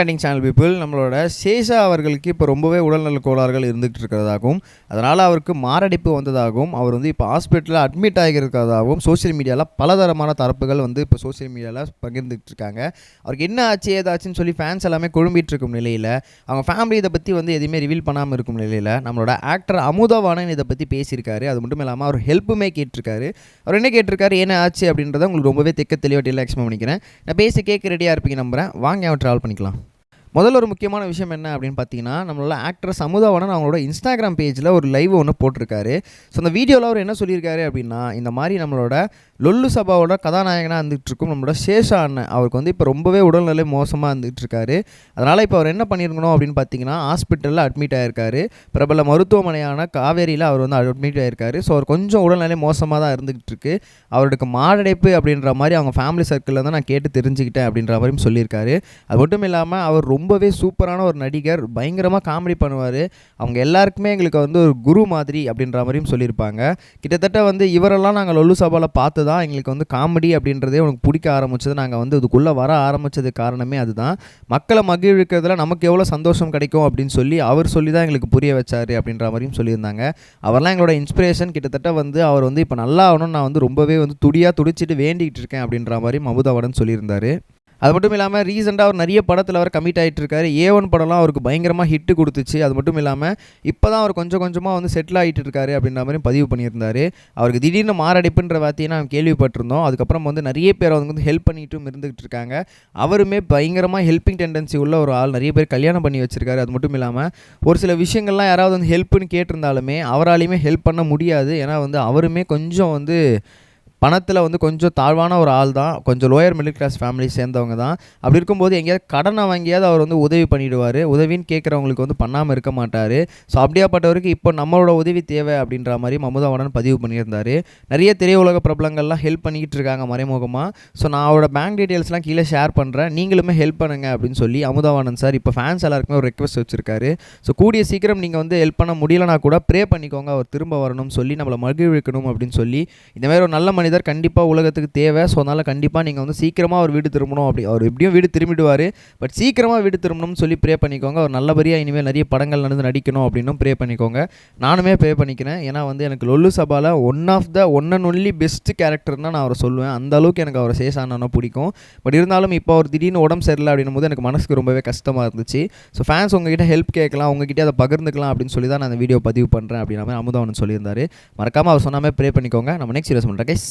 Cutting channel people நம்மளோட சேஷா அவர்களுக்கு இப்போ ரொம்பவே உடல்நல கோளாறுகள் இருந்துகிட்டு இருக்கிறதாகவும் அதனால் அவருக்கு மாரடைப்பு வந்ததாகவும் அவர் வந்து இப்போ ஹாஸ்பிட்டலில் அட்மிட் ஆகியிருக்கிறதாகவும் சோஷியல் மீடியாவில் பலதரமான தரப்புகள் வந்து இப்போ சோஷியல் மீடியாவில் பகிர்ந்துகிட்டு இருக்காங்க. அவருக்கு என்ன ஆச்சு ஏதாச்சுன்னு சொல்லி ஃபேன்ஸ் எல்லாமே குழும்பிட்டு இருக்கும் நிலையில் அவங்க ஃபேமிலி இதை பற்றி வந்து எதுவுமே ரிவீல் பண்ணாமல் இருக்கும் நிலையில் நம்மளோட ஆக்டர் அமுதவானன் இதை பற்றி பேசியிருக்காரு. அது மட்டும் இல்லாமல் அவர் ஹெல்ப்புமே கேட்டிருக்காரு. அவர் என்ன கேட்டிருக்காரு என்ன ஆச்சு அப்படின்றத உங்களுக்கு ரொம்பவே தெக்க தெளிவாட்டி டெல்லாம் எக்ஸ்பிளைன் பண்ணிக்கிறேன். நான் பேசி கேட்க ரெடியாக இருப்பீங்க நம்புறேன். வாங்க அவன் ட்ராவல் பண்ணிக்கலாம். முதல்ல ஒரு முக்கியமான விஷயம் என்ன அப்படின்னு பார்த்தீங்கன்னா நம்மளோட ஆக்டர் சமுதாவனன் அவங்களோட இன்ஸ்டாகிராம் பேஜில் ஒரு லைவ் ஒன்று போட்டிருக்காரு. ஸோ அந்த வீடியோவில் அவர் என்ன சொல்லியிருக்காரு அப்படின்னா இந்த மாதிரி நம்மளோட லொல்லு சபாவோட கதாநாயகனாக இருந்துகிட்டு இருக்கும் நம்மளோட சேஷா அண்ணன். அவருக்கு வந்து இப்போ ரொம்பவே உடல்நிலை மோசமாக இருந்துகிட்டு இருக்காரு அதனால் இப்போ அவர் என்ன பண்ணியிருக்கணும் அப்படின்னு பார்த்தீங்கன்னா ஹாஸ்பிட்டலில் அட்மிட் ஆகிருக்காரு பிரபல மருத்துவமனையான காவேரியில் அவர் வந்து அட்மிட் ஆயிருக்காரு. ஸோ அவர் கொஞ்சம் உடல்நிலை மோசமாக தான் இருந்துகிட்டு இருக்கு அவருக்கு மாரடைப்பு அப்படின்ற மாதிரி அவங்க ஃபேமிலி சர்க்கிளில் தான் நான் கேட்டு தெரிஞ்சுக்கிட்டேன் அப்படின்ற மாதிரியும் சொல்லியிருக்காரு. அது மட்டும் இல்லாமல் அவர் ரொம்பவே சூப்பரான ஒரு நடிகர். பயங்கரமாக காமெடி பண்ணுவார். அவங்க எல்லாருக்குமே எங்களுக்கு வந்து ஒரு குரு மாதிரி அப்படின்ற மாதிரியும் சொல்லியிருப்பாங்க. கிட்டத்தட்ட வந்து இவரெல்லாம் நாங்கள் லொல்லு சபாவில் பார்த்து தான் எங்களுக்கு வந்து காமெடி அப்படின்றதே உனக்கு பிடிக்க ஆரம்பிச்சது. நாங்கள் வந்து இதுக்குள்ளே வர ஆரம்பித்தது காரணமே அதுதான். மக்களை மகிழ்விக்கிறதுல நமக்கு எவ்வளோ சந்தோஷம் கிடைக்கும் அப்படின்னு சொல்லி அவர் சொல்லி தான் எங்களுக்கு புரிய வச்சார் அப்படின்ற மாதிரியும் சொல்லியிருந்தாங்க. அவர்லாம் எங்களோட இன்ஸ்பிரேஷன் கிட்டத்தட்ட வந்து அவர் வந்து இப்போ நல்லா ஆகணும்னு நான் வந்து ரொம்பவே வந்து துடியாக துடிச்சிட்டு வேண்டிகிட்டு இருக்கேன் அப்படின்ற மாதிரி மமுதாவடன் சொல்லியிருந்தார். அது மட்டும் இல்லாமல் ரீசெண்டாக அவர் நிறைய படத்தில் அவர் கமிட் ஆகிட்டு இருக்காரு. ஏ ஒன் படம்லாம் அவருக்கு பயங்கரமாக ஹிட்டு கொடுத்துச்சு. அது மட்டும் இல்லாமல் இப்போ தான் அவர் கொஞ்சம் கொஞ்சமாக வந்து செட்டில் ஆகிட்டு இருக்காரு அப்படின்ற மாதிரி பதிவு பண்ணியிருந்தார். அவருக்கு திடீர்னு மாரடைப்புன்ற வார்த்தையை நான் கேள்விப்பட்டிருந்தோம். அதுக்கப்புறம் வந்து நிறைய பேர் அவங்க வந்து ஹெல்ப் பண்ணிட்டும் இருந்துகிட்டு இருக்காங்க. அவருமே பயங்கரமாக ஹெல்ப்பிங் டெண்டன்சி உள்ள ஒரு ஆள். நிறைய பேர் கல்யாணம் பண்ணி வச்சிருக்காரு. அது மட்டும் இல்லாமல் ஒரு சில விஷயங்கள்லாம் யாராவது வந்து ஹெல்ப்புன்னு கேட்டிருந்தாலுமே அவராலையுமே ஹெல்ப் பண்ண முடியாது. ஏன்னா வந்து அவருமே கொஞ்சம் வந்து பணத்தில் வந்து கொஞ்சம் தாழ்வான ஒரு ஆள் தான். கொஞ்சம் லோயர் மிடில் கிளாஸ் ஃபேமிலி சேர்ந்தவங்க தான். அப்படி இருக்கும்போது எங்கேயாவது கடனை வாங்கியாவது அவர் வந்து உதவி பண்ணிடுவார். உதவின்னு கேட்குறவங்களுக்கு வந்து பண்ணாமல் இருக்க மாட்டார். ஸோ அப்படியாப்பட்டவருக்கு இப்போ நம்மளோட உதவி தேவை அப்படின்ற மாதிரி மமுதாவடன் பதிவு பண்ணியிருந்தார். நிறைய திரையுலக பிரபலங்கள்லாம் ஹெல்ப் பண்ணிக்கிட்டு இருக்காங்க மறைமுகமாக ஸோ நான் அவரோட பேங்க் டீட்டெயில்ஸ்லாம் கீழே ஷேர் பண்ணுறேன் நீங்களுமே ஹெல்ப் பண்ணுங்க அப்படின்னு சொல்லி அமுதாவானந்த் சார் இப்போ ஃபேன்ஸ் எல்லாருக்குமே ஒரு ரெக்வஸ்ட் வச்சுருக்காரு. ஸோ கூடிய சீக்கிரம் நீங்கள் வந்து ஹெல்ப் பண்ண முடியலனா கூட ப்ரே பண்ணிக்கோங்க. அவர் திரும்ப வரணும்னு சொல்லி நம்மளை மகிழ்விக்கணும் அப்படின்னு சொல்லி இந்த மாதிரி ஒரு நல்ல மனித மனிதர் கண்டிப்பாக உலகத்துக்கு தேவை. ஸோ அதனால் கண்டிப்பாக நீங்கள் வந்து சீக்கிரமாக அவர் வீடு திரும்பணும். அப்படி அவர் எப்படியும் வீடு திரும்பிடுவார். பட் சீக்கிரமாக வீடு திரும்பணும்னு சொல்லி ப்ரே பண்ணிக்கோங்க. அவர் நல்லபடியாக இனிமேல் நிறைய படங்கள் நடந்து நடிக்கணும் அப்படின்னும் ப்ரே பண்ணிக்கோங்க. நானுமே ப்ரே பண்ணிக்கிறேன். ஏன்னா வந்து எனக்கு லொல்லு சபாவில் one of the one and only best கேரக்டர்னா நான் அவரை சொல்லுவேன். அந்த அளவுக்கு எனக்கு அவரை சேஷானா பிடிக்கும். பட் இருந்தாலும் இப்போ அவர் திடீர்னு உடம்பு சரியில்லை அப்படின்னும் போது எனக்கு மனசுக்கு ரொம்பவே கஷ்டமாக இருந்துச்சு. ஸோ ஃபேன்ஸ் உங்ககிட்ட ஹெல்ப் கேட்கலாம். உங்ககிட்ட அதை பகிர்ந்துக்கலாம் அப்படின்னு சொல்லி தான் நான் அந்த வீடியோ பதிவு பண்ணுறேன் அப்படின்னா மாதிரி அமுதவன் சொல்லியிருந்தாரு. மறக்காமல் அவர் சொன்னாமே ப்ரே பண்ணிக்கோங்க. நம்ம நெக்ஸ்ட் வீடியோஸ் பண்ணுறேன் கைஸ்